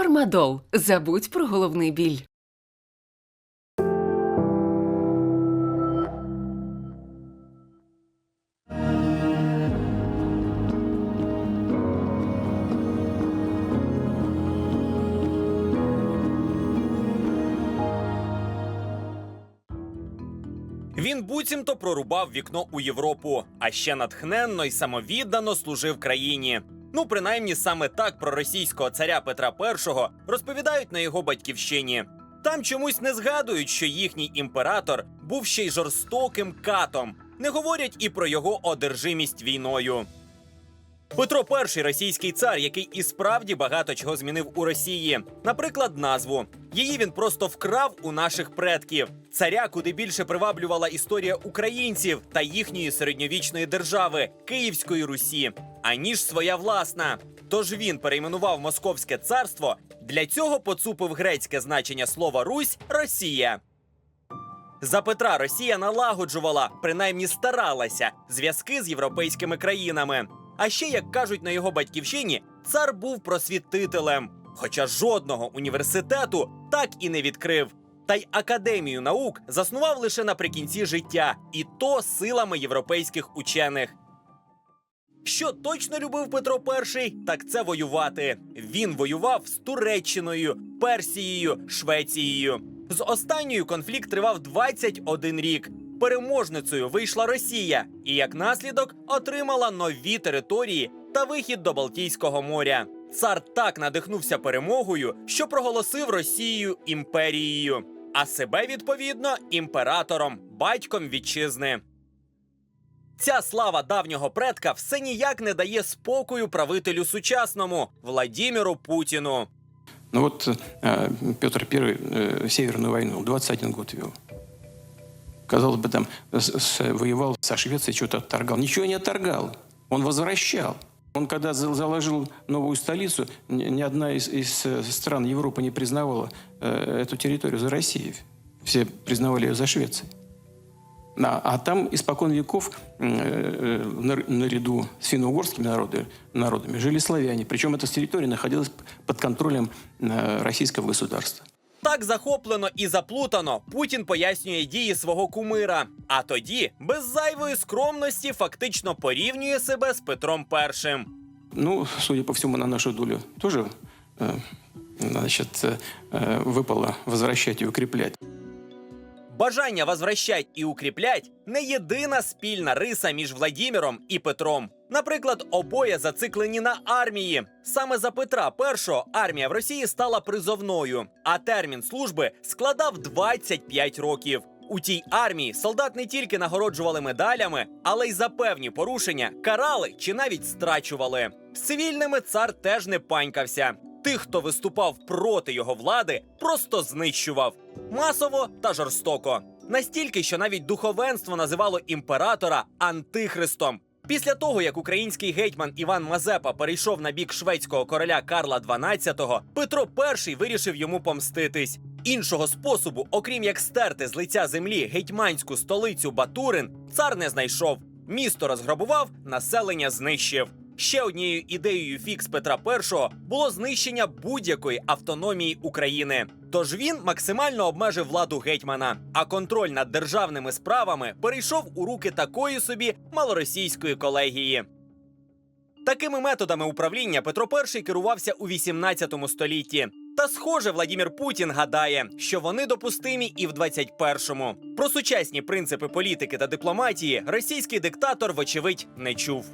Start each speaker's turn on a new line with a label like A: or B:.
A: Фармадол. Забудь про головний біль.
B: Він буцімто прорубав вікно у Європу, а ще натхненно й самовіддано служив країні. Ну, принаймні, саме так про російського царя Петра І розповідають на його батьківщині. Там чомусь не згадують, що їхній імператор був ще й жорстоким катом. Не говорять і про його одержимість війною. Петро І російський цар, який і справді багато чого змінив у Росії. Наприклад, назву. Її він просто вкрав у наших предків. Царя куди більше приваблювала історія українців та їхньої середньовічної держави Київської Русі, аніж своя власна. Тож він перейменував Московське царство. Для цього поцупив грецьке значення слова Русь Росія. За Петра Росія налагоджувала, принаймні старалася, зв'язки з європейськими країнами. А ще, як кажуть на його батьківщині, цар був просвітителем, хоча жодного університету так і не відкрив. Та й академію наук заснував лише наприкінці життя, і то силами європейських учених. Що точно любив Петро І, так це воювати. Він воював з Туреччиною, Персією, Швецією. З останньою конфлікт тривав 21 рік. Переможницею вийшла Росія, і як наслідок отримала нові території та вихід до Балтійського моря. Цар так надихнувся перемогою, що проголосив Росію імперією, а себе відповідно імператором, батьком вітчизни. Ця слава давнього предка все ніяк не дає спокою правителю сучасному Владіміру Путіну.
C: Ну вот э, Петр I э, Северную войну 21 год вел. Казалось бы, там с- с- воевал со Швецией, что-то отторгал. Ничего не отторгал. Он возвращал. Он когда за- заложил новую столицу, ни, ни одна из, из, э, стран Европы не признавала э, эту территорию за Россией. Все признавали ее за Швецией. А, а там испокон веков э, э, нар- наряду с финно-угорскими народы- народами жили славяне. Причем эта территория находилась под контролем э, российского государства.
B: Так захоплено і заплутано Путін пояснює дії свого кумира. А тоді, без зайвої скромності, фактично порівнює себе з Петром І.
C: Ну, судя по всему, на нашу долю тоже э, значит, э, э, выпало возвращать и укреплять.
B: Бажання возвращать і укріплять не єдина спільна риса між Владіміром і Петром. Наприклад, обоє зациклені на армії. Саме за Петра І армія в Росії стала призовною, а термін служби складав 25 років. У тій армії солдат не тільки нагороджували медалями, але й за певні порушення карали чи навіть страчували. З цивільними цар теж не панькався. Тих, хто виступав проти його влади, просто знищував масово та жорстоко. Настільки, що навіть духовенство називало імператора антихристом. Після того, як український гетьман Іван Мазепа перейшов на бік шведського короля Карла XII, Петро І вирішив йому помститись. Іншого способу, окрім як стерти з лиця землі гетьманську столицю Батурин, цар не знайшов. Місто розграбував, населення знищив. Ще однією ідеєю фікс Петра І було знищення будь-якої автономії України. Тож він максимально обмежив владу гетьмана, а контроль над державними справами перейшов у руки такої собі малоросійської колегії. Такими методами управління Петро І керувався у 18 столітті. Та схоже, Владімір Путін гадає, що вони допустимі і в 21-му. Про сучасні принципи політики та дипломатії російський диктатор, вочевидь, не чув.